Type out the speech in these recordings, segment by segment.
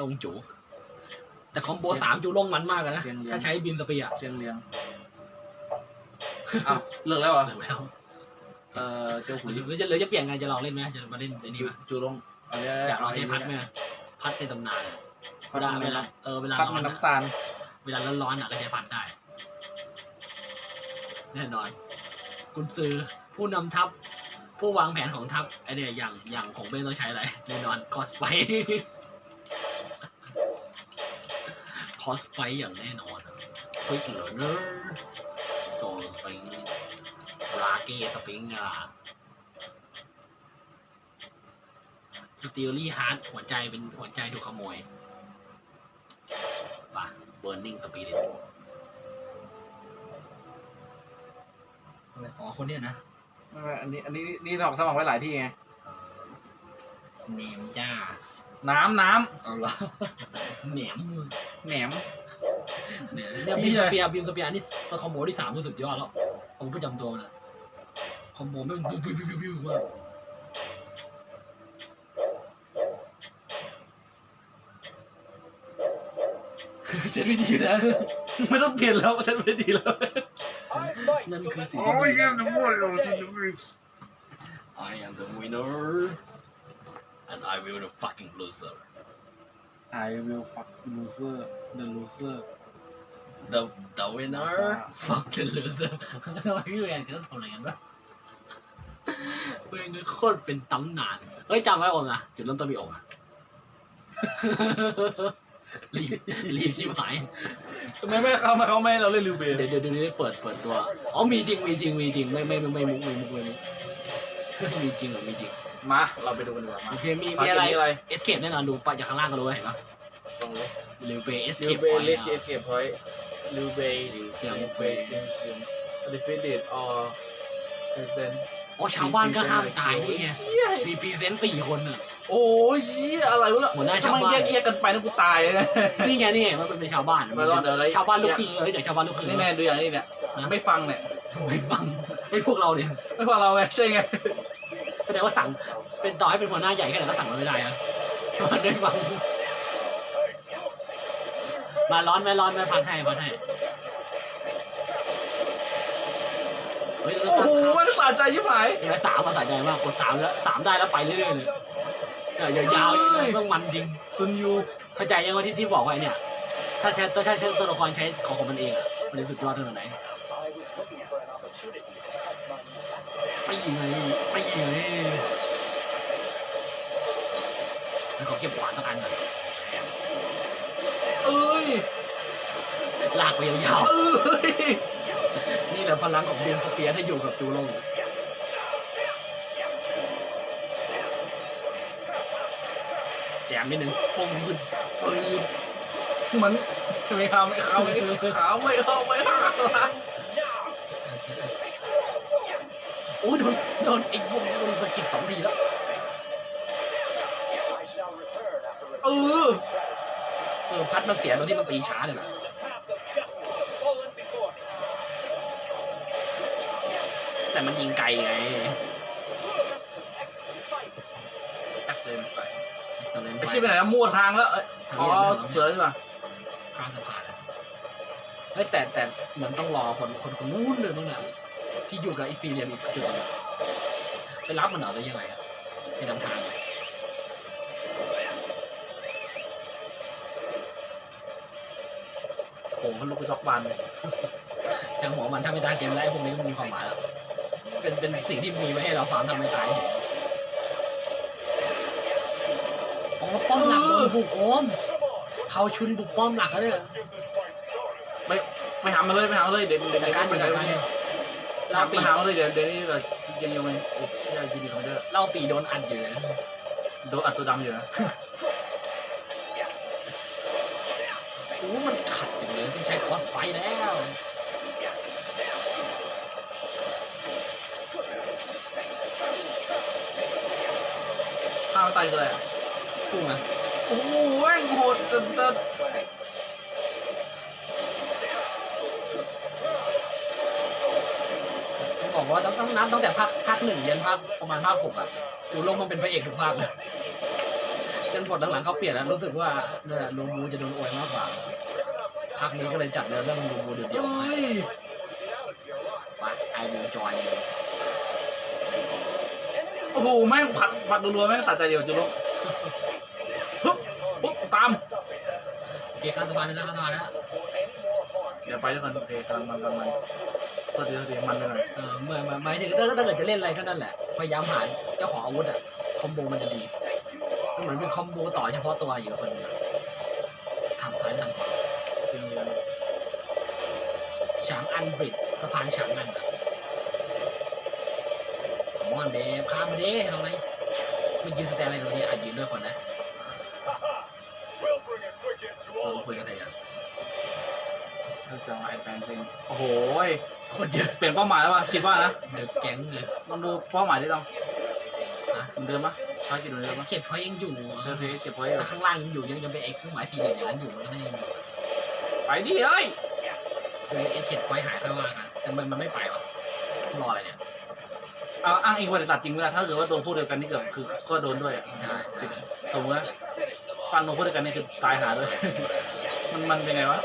ลงจูแต่คอมโบสามจูลงมันมากอะนะเรียงๆถ้าใช้บินสเปียร์เชียงเรียงอ้าวเลิกแล้วเหรอเลิกแล้ว เออเจ้าหขุนรือจะหรือจะเปลี่ยนไงจะลองเล่นไหมจะมาเล่นไอ้นี่จูไหมจูลงอะไรนะอยากลองใช้พัดไหมพัดในตำนานอะพัเวดลามันเวลาเออเวลาพัดร้อมันนอะน้ำตาลเวลาร้อนๆอะก็ใช้พัดได้ แน่นอนกุนซือผู้นำทัพ ผู้วางแผนของทัพไอเนี่ยอย่างอย่างของเบนต้องใช้อะไรแน่นอนคอสไป คอสไปอย่างแน่นอนควิกเลอร์เนอร์โซลสปริงราเกสปริงอะสตีลลี่ฮาร์ดหัวใจเป็นหัวใจถูกขโมยป่ะเบิร์นิ่งสปีดอ๋อ คนเนี้ยนะไม่ไม่อันนี้ อันนี้นี่เราสมัครไว้หลายที่ไง เนมจ้า น้ำน้เอาละแหนมำ แหนมเนี่ยเนี่ยพี่บิมอะสเปียร์บิมสเปียร์นี่คอมโบที่สามคือสุดยอดแล้วผมประจำตัวมันอะคอมโบไม่งบิวบิวบิวบิวบิวมากเซ็ตไม่ดีนะไม่ต้องเปลี่ยนแล้วฉันไม่ดีแล้วนั่นคือสิ่งโอ้ที่ยดีเยี่ยมนะโว้ยเราสิลูก I am the winner and I will the fucking loser I will fuck loser the loser the the winner fuck the loser ทำไมพี่แอนจะต้องทำอะไรกันวะเว้ยนี่โคตรเป็นตำนาน เฮ้ยจำไว้องค์อะจุดเริ่มต้นมีองค์อะรีบรีบชิบหายทำไมไม่เขามาเขาไม่ให้เราเล่นลิวเบย์เดี๋ยวเดี๋ยวเดี๋ยวเปิดเปิดตัว อ๋อมีจริงมีจริงมีจริงไม่ไม่ไม่ไม่มุกไม่มุกไม่มุกมีจริงเหรอมีจริง มาเราไปดูกันดีกว่ามาโอเคมีมีอะไรมีอะไรเอสเคปแน่นอนดูไปจากข้างล่างก็รู้เห็นปะตรงนี้เรวเบย์เอสลิเควปเบย์เลชเอเชียพอยต์ลิวเบย์ลิวเบเจียงย์เฟย์เจียงเชียงดิฟิเดตออเพรสเซนต์อ๋อชาวบ้านก็ห้ามตายนี่ไงเชี่ยมีพรีเซนต์สี่คนอะโอ้ยเชี่ยอะไรวะเนี่ยหัวหน้าทำชาวไมบ้านแยกแยกกันไปนะกูตายเลยนะนี่ไงนี่ไงมันเป็นชาวบ้านไม่รอดเดี๋ยวอะไรชาวบ้านลูกครึ่งเลยจากชาวบ้านลูกครึ่งนี่แน่ดูอย่างนี้เนี่ยนะไม่ฟังเนี่ยไม่ฟังไม่พวกเราเนี่ยไม่ฟังเราไงใช่ไง แสดงว่าสั่งเป็นต่อให้เป็นหัวหน้าใหญ่แค่ไหนก็สั่งมันไม่ได้อะมันไม่ฟัง มาร้อนไหมร้อนไหมพัดให้พัดให้เฮ้ยโอ้โหมันสะใจยิ่งหายเห็นไหมสามมาสายใจมากกดสามแล้วสามได้แล้วไปเรื่อยๆเลยเนี่ยยาวเฮ้ยๆต้องมันจริงซุนยูเข้าใจยังว่าที่ที่บอกไว้เนี่ย ถ้าใช้ถ้าใช้ตัวละครใช้ของของมันเองอะมันจะสุดยอดเท่าไหน ไม่ยิงไงไม่ยิงไงมันขอเก็บขวานสักอันก่อนเอ้ยลากไปยาวเอ้ยๆนี่แหละพลังของเบียนสเปียร์ถ้าอยู่กับจูลงแจมนิดนึงปุ้งขึ้นปืนเหมือนไม่เข้าไม่เข้าไม่เข้าไม่เข้าไม่เข้า โอ้ยโดนโดนไอ้พวกโดนสะกิดสองทีแล้วเออเออพัดมันเสียตรงที่มันตีช้าเนี่ยแหละแต่มันยิงไกลไงแอคเซนไปเอ็กซ์เลนไอชิปไปไหนนะมั่วทางแล้วเอ้ยอ๋อเสือดีกว่าข้ามสะพานอะเฮ้ยแต่แต่เหมือนต้องรอคนคนคนนู้นเลยนู่นน่ะ ที่อยู่กับไอีซีเรียมอีกจุดหนึงอะไปรับมันเหรอหรือยังไงอะไปนำทางเหรอโอ้โหมันลูกกระจอกบานเลยช่างหัวมันถ้าไม่ตายเกมแล้วไอ้พวกนี้มันมีความหมายแล้วเป็นเป็นสิ่งที่มีไว้ให้เราฟาร์มทำไม่ตายเฉยอ๋อป้อมหลักโดนบุกโอมเขาชุนบุกป้อมหลักแล้วเนี่ยไม่ไม่หามาเลยไม่หามาเลยเดี๋ยวเดี๋ยวจัดการอยู่จัดการอยู่ เราเล่าไปปีหามาเลยเดี๋ยวเดี๋ยวนี้เรายังยังไงโอ้เชี่ยยูดีคอมเดอร์เล่าปีโดนอัดอยู่เลยโดนอัดตัวดำอยู่นะโอ้มันขัดจังเลยต้องใช้คอสไปแล้วข้าวไตคืออะไรอะพุ่งอะโอ้โหแม่งโหดจนจน ต้องบอกว่าต้องต้องนับตั้งแต่ภาคภาคหนึ่งยันภาคประมาณภาคหกอะจูโลกมันเป็นพระเอกทุกภาคเลยจนบทหลังๆเขาเปลี่ยนแล้วรู้สึกว่าเนี่ยลูมูจะโดนอวยมากกว่าภาคนี้ก็เลยจัดเนื้อเรื่องลูมูเดียวๆเฮ้ยไปไอวูจอยเลยโอ้โหแม่งผัดผัดรัวๆแม่งสะใจเดียวจุลกฮึบปุ๊บตามเกียร์ข้ามสะพานไปแล้วข้ามสะพานไปแล้วเดี๋ยวไปด้วยกันโอเคกำลังมันกำลังมัน ตัวเดียวตัวเดียวมันไปหน่อยเออเมื่อหมายถึงถ้าถ้าเกิดจะเล่นอะไรก็นั่นแหละ พยายามหาเจ้าของอาวุธอะคอมโบมันจะดีมันเหมือนเป็นคอมโบต่อเฉพาะตัวอยู่คนนึงอะทางซ้ายหรือทางขวาซึ่งฉางอันบริดสะพานฉางอันอะขอมอนเบฟข้ามมาดิน้องไรไม่ยืนสแตนอะไรตรงนี้อะยืนด้วยคนนะ เออสองไอแปนซิงโอ้โหยคนเยอะเปลี่ยนเป้าหมายแล้วว่ะคิดว่านะเดือแก๊งเลย ลองดูเป้าหมายดิลองนะเหมือนเดิมปะภารกิจเหมือนเอเดิมสปะเคปเขายังอยู่เออเพเก็บไว้แต่ข้างล่างยังอยู่ยังยังเป็นไอ้เครื่องหมายสี่เหลี่ยมอย่างนั้นอยู่มันก็ยังอยู่ไปดิเอ้ยจนไอ้เข็ดไว้หายค่อยว่ากันแต่มันมันไม่ไปวะรออะไรเนี่ย เอาอ้างอิงบริษัทจริงไหมล่ะถ้าเกิดว่าโดนพูดเดียวกันนี่เกิดคือก็โดนด้วยอะใช่ใช่ สมมตินะฟันโดนพูดเดียวกันนี่คือตายหาด้วย มันมันเป็นไงวะ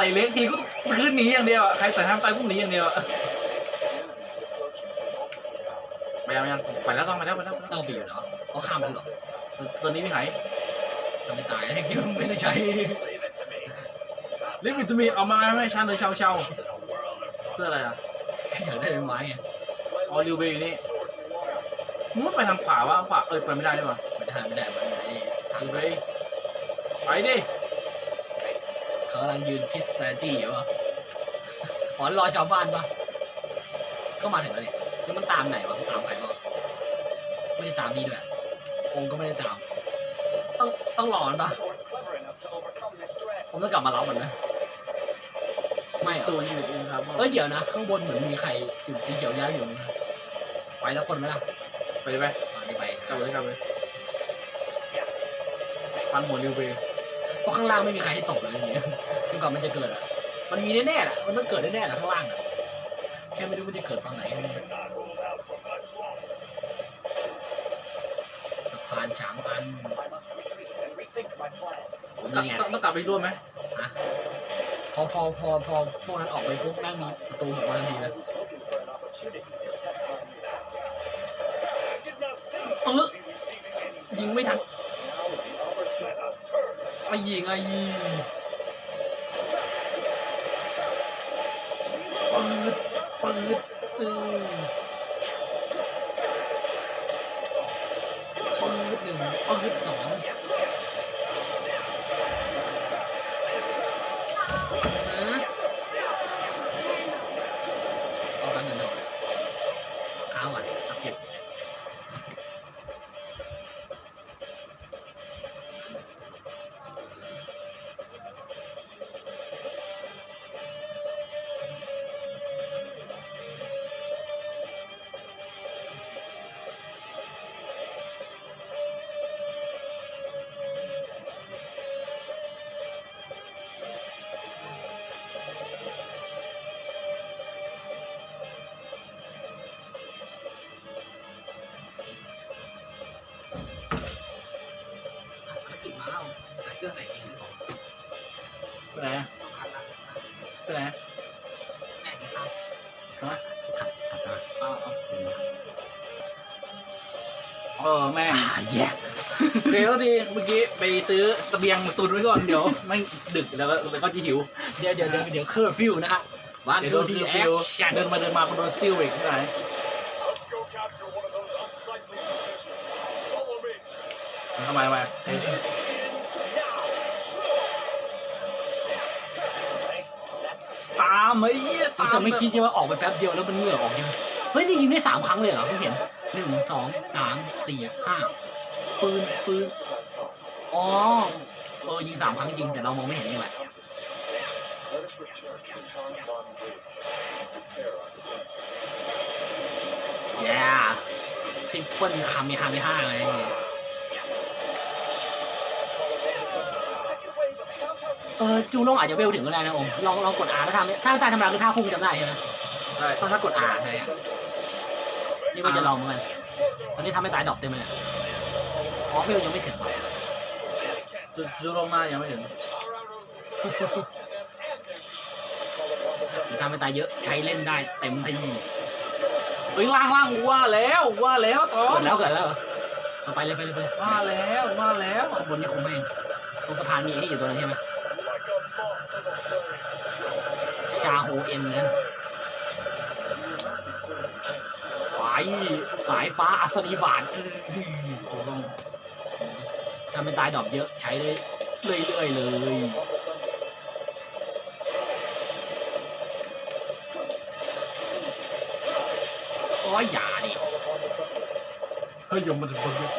ใส่เล็กทีก็คืนหนีอย่างเดียวอะใครใส่ห้ามตายพวกหนีอย่างเดียวอะไปยังไปยังไปแล้วต้องไปแล้วไปแล้วไปแล้วเราไปอยู่เนาะเขาข้ามไปแล้วเหรอตอนนี้ไม่หายทำไม่ตายให้ยังไม่ได้ใช้ลิมิตมีเอามาไม่ให้ฉันเลยเชาเชาเพื่ออะไรอะอยากได้เป็นไม้ไงออลิวเบย์นี่มึงว่าไปทางขวาวะขวาเอ้ยไปไม่ได้ดีกว่าไม่ได้ไม่ได้มันไอ้ทางลิวไปเบย์ไปดิ เขากำลังยืนพิสตาจีอยู่วะอ๋อรอชาวบ้านปะก็มาถึงแล้วนี่แล้วมันตามไหนวะมันตามใครบ้างไม่ได้ตามนี่ด้วยองค์ก็ไม่ได้ตาม ต้องต้องรอมันปะผมต้องกลับมารับมันไหมไม่เหรอศูนย์อยู่เองครับเอ้ยเดี๋ยวนะข้างบนเหมือนมีใครจุดสีเขียวย้ายอยู่นะไปสักคนไหมล่ะไปดิไปอ่านี่ไปกลับเลยกลับเลยฟันหัวลิวเบย์เพ ราะข้างล่างไม่มีใครให้ตกเลยอย่างเงี้ยจนกว่ามันจะเกิดอะ มันมีแน่ๆแหละมันต้องเกิดแน่ๆแหละข้างล่างอะ แค่ไม่รู้มันจะเกิดตอนไหนสะพานฉางอันผมต้อยังงไงต้องกลับไปร่วมไหมอะพอพอพอพอพวกนั้นออกไปปุ๊บแม่งมีศัตรูผมมาทันทีเลยเออยิงไม่ทัน ไอ้ยิงไอ้ยิงปืดปืดเออปืดหนึ่งปืดสอง เสื้อใส่เองนี่ของไปไหนอะต้องขัดละไปไหนแม่กินข้าวฮะขัดขัดมาเอาเอาเออแม่งอ่าแย่เดี๋ยวดีเมื่อกี้ไปซื้อเสบียงมาตุนไว้ก่อนเดี๋ยวไม่งดึกแล้วก็แล้วก็จะหิวเดี๋ยวเดี๋ยวเดี๋ยวเดี๋ยวเคอร์ฟิวนะฮะวันเดี๋ยวโดนที่แอคชั่นเดินมาเดินมาก็โดนซิลอีกที่ไหนามไอ้เหี้ยตามแต่ไม่คิดใช่ว่าออกไปแป๊บเดียวแล้วมันเหงื่อออกใช่ไหมเฮ้ยนี่ยิงได้สามครั้งเลยเหรอเพิ่งเห็นหนึ่งสองสามสี่ห้าปืนปืนอ๋อเออยิงสามครั้งจริงแต่เรามองไม่เห็นนี่แหละแย่ทริปเปิลคาเมฮาเมฮ่าไง เออจูโล่งอาจจะเวลถึงก็ได้นะผมลองลองกด R แล้วทำถ้าตายธรรมดาคือท่าพุ่งจำได้ใช่ไหมใช่ถ้าถ้ากด R ใช่ไหมนี่ว่าจะลองเหมือนกันตอนนี้ทำให้ตายดรอปเต็มเลยเนี่ยอ๋อเวลยังไม่ถึงว่ะจุดจุดลงมายังไม่ถึงหรือทำให้ตายเยอะใช้เล่นได้เต็มที่เฮ้ยล่างล่างว่าแล้วว่าแล้วตอเกินดแล้วเกิดแล้วเหรอเอาไปเลยไปเลยไปเลยว่าแล้วว่าแล้วข้างบนนี่คงไม่ตรงสะพานมีไอ้นี่อยู่ตัวนึงใช่ไหมชาโฮเอ็นนะไปสายฟ้าอัศนีบาทจุดลงทำเป็นตายดอกเยอะใช้ได้เรื่อยๆเลยโอ้ยอย่าดิเฮ้ยยมมันถึงคนเดียว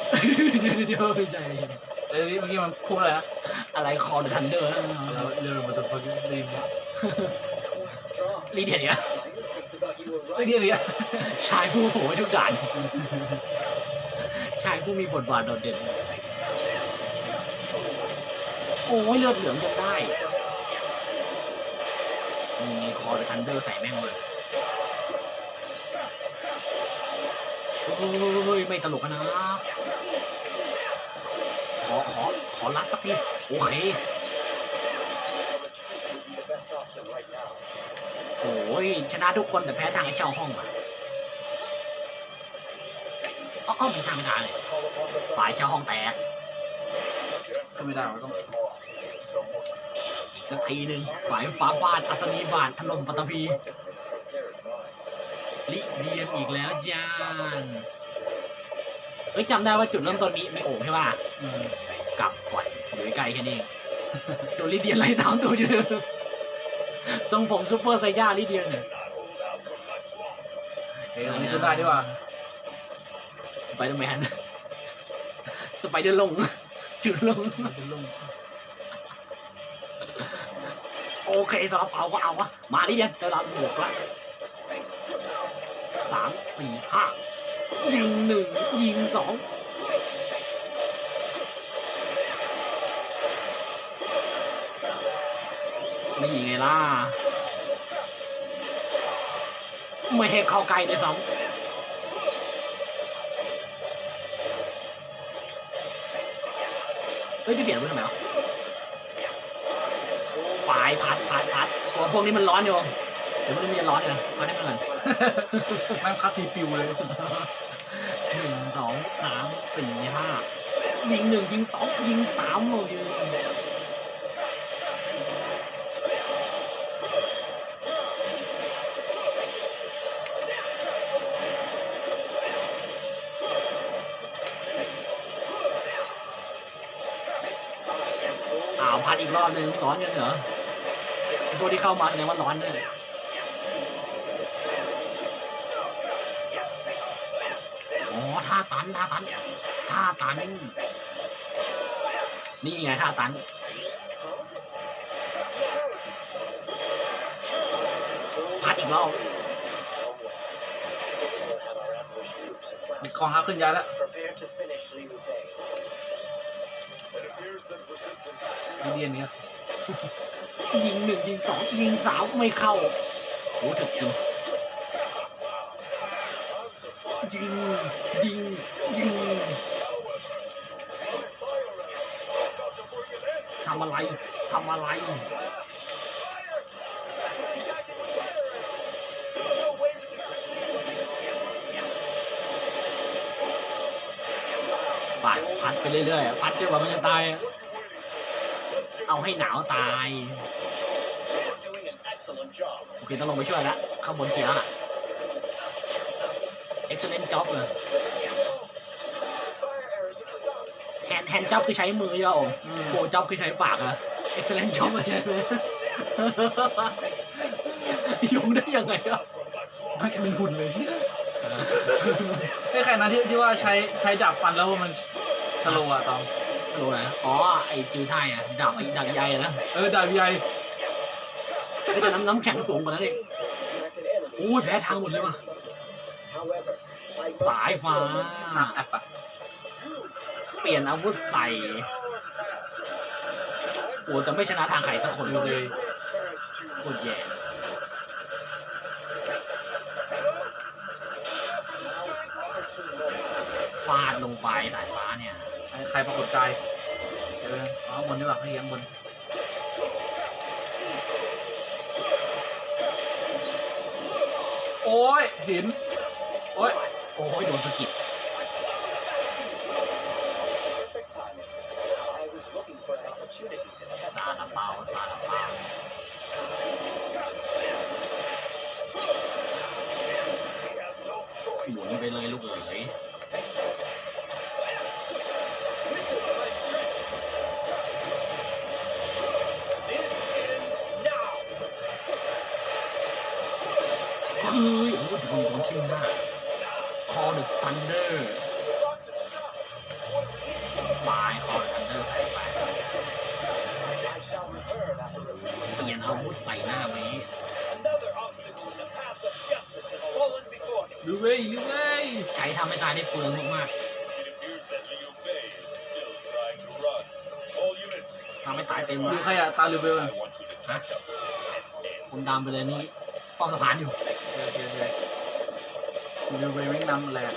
เดี๋ยวเดี๋ยวไม่ใช่ไม่ใช่เอ้ยเมื่อกี้มันพูดอะไรนะอะไรคอเดอะทันเดอร์เราเดินมาถึงคนเดียวดีเนี่ย ลีเดียเนี่ยเฮ้ยเดียวเนี่ยชายผู้โหยทุกด่าน ชายผู้มีบทบาทโดดเด่น โอ้ยเลือดเหลืองจนได้นี่มีคอเดอะทันเดอร์ใส่แม่งเลยโอ้ยไม่ตลกนะ ขอขอขอรัดสักที โอเค โอ้ยชนะทุกคนแต่แพ้ทางไอ้เช่าห้องอะอ๋ออ๋อมีทางไม่ทางเลยฝ่ายเช่าห้องแตกก็ไม่ได้ว่าต้องอีกสักทีหนึ่งฝ่ายฟ้าฟาดอัศนีบาทถล่มปัตตภีลิเดียนอีกแล้วจานเอ้ยจำได้ว่าจุดเริ่มต้นนี้มีโอ่งใช่ป่ะอืมกลับก่อนอยู่ใกล้ๆแค่นี้เองโดนลิเดียนไล่ตามตัวอยู่เลย ทรงผมซูเปอร์ไซย่าลิเดียนเนี่ยเฮ้ยอันนี้ขึ้นได้ดีกว่าสไปเดอร์แมนสไปเดอร์ลงจุดลงมันเป็นลงโอเคสำหรับเอาก็เอาวะมาลิเดียนเดี๋ยวเราบวกละสามสี่ห้ายิงหนึ่งยิงสอง นี่ไงล่ะ ไม่ให้เข้าใกล้เลยซ้ำเฮ้ยพี่เปลี่ยนอาวุธทำไมวะปลายพัดพัดพัดตัวพวกนี้มันร้อนอยู่เดี๋ยวพวกนี้มันจะร้อนกันพัดให้มันก่อนแม่งคัดทีปิวเลยหนึ่งสองสามสี่ห้ายิงหนึ่งยิงสองยิงสามโอ้ย อ้าวพัดอีกรอบหนึ่งร้อนกันเหรอไอ้พวกที่เข้ามาแสดงว่าร้อนเลยอ๋อท่าตันท่าตันท่าตัน นี่ไงท่าตันพัดอีกรอบมีกองทัพขึ้นยาแล้ว ดีเดียนเนี่ยยิงหนึ่งยิงสองยิงสามไม่เข้าโอ้ถึกจริงยิงยิงยิงทำอะไรทำอะไรปาดพัดไปเรื่อยๆพัดจนกว่ามันจะตายอะ เอาให้หนาวตาย Doing an excellent job. โอเค ต้องลงไปช่วยแล้วข้างบนเสียอะ excellent job เลยแฮนด์แฮนด์จ็อบคือใช้มือใช่ไหมผมอืมโบจ็อบคือใช้ปากอะ excellent job ใช่ไหมยงได้ยังไงอะมันเป็นหุ่นเลยไอ้ใครนะที่ที่ว่าใช้ใช้ดาบฟันแล้วมันทะโลอะตอม สโลว์นะอ๋อไอจิวไทยอะดาบไอดาบใหญ่อะนะเออดาบใหญ่ก็จะน้ำน้ำแข็งสูงกว่านั้นเอง Directed enemy. โอ้ยแพ้ทางหมดเลยว่ะ However, my สายฟ้าอะแอปอะเปลี่ยนอาวุธใส่โอ้แต่ไม่ชนะทางไข่สักคนเลยโคตรแย่ฟาดลงไปสายฟ้าเนี่ยไอ้ ใครปรากฏกายเอออเอาข้างบนดีกว่าให้ยังบนโอ้ยหินโอ้ยโอ้ยโดนสะกิด โดนโดนทิ่มหน้า Call the Thunder ปลาย Call the Thunder ใส่ไป I shall return after the เปลี่ยนอาวุธใส่หน้าไหม Another obstacle in the path of justice has fallen before him. ดูเว้ยดูเว้ยใจทำให้ตายได้เปลืองมาก It appears that Liu Bei is still trying to run. All units, ๆทำให้ตายเต็มดูเลยใครอะตาลูเบล I อะ want you to touch up the end. ผมตามไปเลยนี่เฝ้าสะพานอยู่โอเคโอเค ดูเว้ยแม่งนำแหลก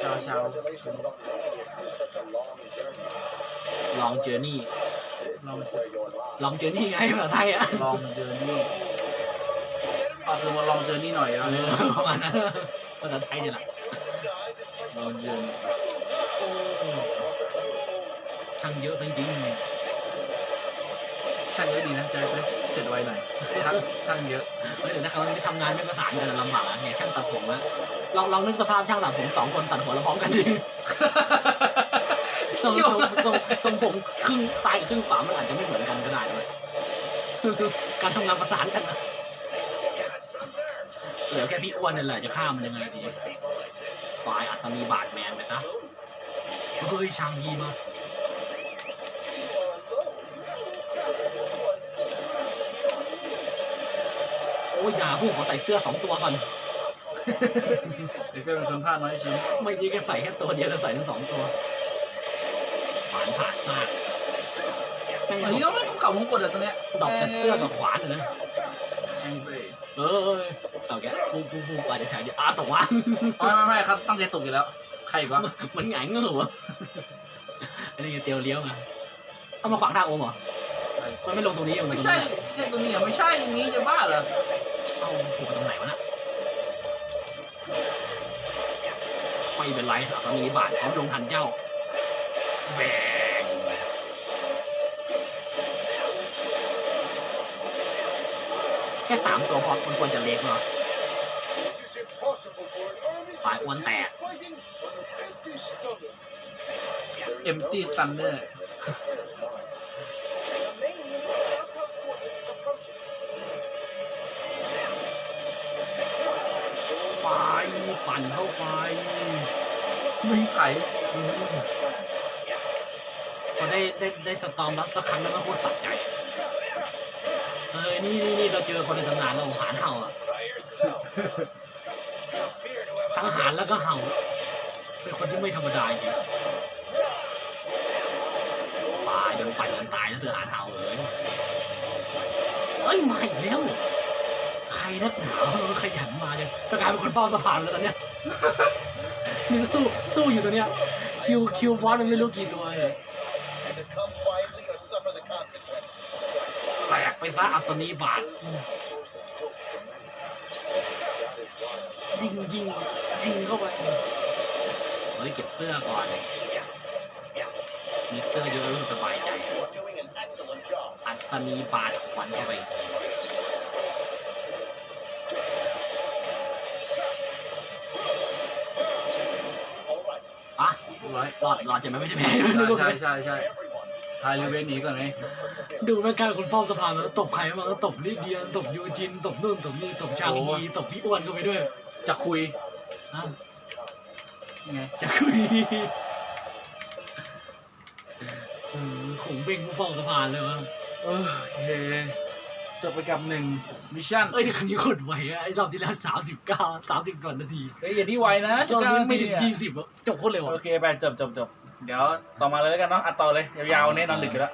ชาวชาว Congratulations on making such a long journey. ลองเจอนี่ This Long is where your lives ลองเจอนี่ไงภาษาไทยอะลองเจอนี่เอาคือมาลองเจอนี่หน่อยเอเอาอประมาณนั้นภาษาไทยนี่แหละลองเจอนี่โอ้ช่างเยอะจริงช่างเยอะดีนะจะได้เสร็จไวหน่อยช่างช่างเยอะ ๆเฮ้ยแต่ถ้าเขาไม่ทำงานไม่ประสานกันลำบากอะเนี่ยช่างตัดผมนะลองลองนึกสภาพช่างตัดผมสองคนตัดหัวเราพร้อมกันดิทรงทรงทรงทรงผมครึ่งซ้ายกับครึ่งขวามันอาจจะไม่เหมือนกันก็ได้ด้วยการทำงานประสานกันนะเหลือแค่พี่อ้วนนั่นแหละจะฆ่ามันยังไงดีปลายอัศนีบาดแมนไปซะเฮ้ยช่างยีมาโอ้ยอย่าผู้ขอใส่เสื้อสองตัวก่อน เดี๋ยวก็เป็นคนพลาดน้อยชิ้นไม่ยี่แค่ใส่แค่ตัวเดียวแล้วใส่ทั้งสองตัวขวานผ่าซากแม่งอันนี้ดก็อกไม่เข่าผมกดอะตรงเนี้ยดอกแต่เสื้อกับขวานอะนะ ช่างเว้ยเออเอาแกฟูฟูฟูไปเดี๋ยวใช้เดี๋ยวอ้าตกวะไม่ไม่ไม่ครับตั้งใจตกอยู่แล้ว ใครอีกวะมันหงายเงือวะอันนี้ไงเตียวเลี้ยวไงเอามาขวางทางโอมเหรอมันไม่ลงตรงนี้มันไม่ใช่ใช่ตรงนี้อะไม่ใช่อย่างนี้จะบ้าเหรอเอาผูกไปตรงไหนวะน่ะไม่เป็นไรอัศนีบาทพร้อมลงทันเจ้าแบงแค่สามตัวพอมันควรจะเล็กเนาะ It is impossible for an army ฝ่ายอ้วนแตก empty stomach. ปั่นเข้าไปมึงไถพอได้ได้ได้สตอมรัสสักครั้งแล้วก็โคตรสัใจเฮ้ยนี่นี่นี่เราเจอคนในตำนานเราหานเห่าอะทั้งหานแล้วก็เห่า เป็นคนที่ไม่ธรรมดาจริงตายโดนปั่นจนตายแล้วเธอหานเห่าเลยเอ้ยมาอีกแล้วเหรอใค รนักหนาวขยันมาจังก็กลายเป็นคนเฝ้าสะพานแล้วตอนเนี้ยนี่สู้สู้อยู่ตัวเนี้ยคิวคิวบอสมันไม่รู้กี่ตัวเลย to come quietly or suffer the consequences. แตกไปซะอัตนีบาทยิงยิงยิงเข้าไปเฮ้ยเก็บเสื้อก่อนมีเสื้อเยอะรู้สึกสบายใจ You are doing an excellent job. อัศนีบาทขวัญเข้าไป All ร้อยรอดรอดจะไม่ไม่ได้แพ้ไม่รู้ใช่ใครใช่ใช่ everyone. พายรีเวนหนีก่อนไหมดูแม่กลายเป็นคนเฝ้าสะพานแล้วตบใครมาแล้วตบลิเดียตบยูจินตบนู่นตบนี่ตบชางฮีตบพี่อ้วนเข้าไปด้วย จะคุยอะยังไงจะคุยเออขงเบ่งผู้เฝ้าสะพานเลยวะโอเค จบไปกับหนึ่งมิชชั่น เอ้ยแต่ครั้งนี้คนไวอะไอ้รอบที่แล้วสามสิบเก้าสามสิบกว่านาทีเฮ้ยอย่าที่ไวนะรอบนี้ไม่ถึง19ยี่สิบจบโคตรเร็วโออะเคไปจบจบจบเดี๋ยวต่อมาเลยแล้วกันเนาะอัดต่อเลยยาวๆเนี่ยนอนดึกอยู่แล้ว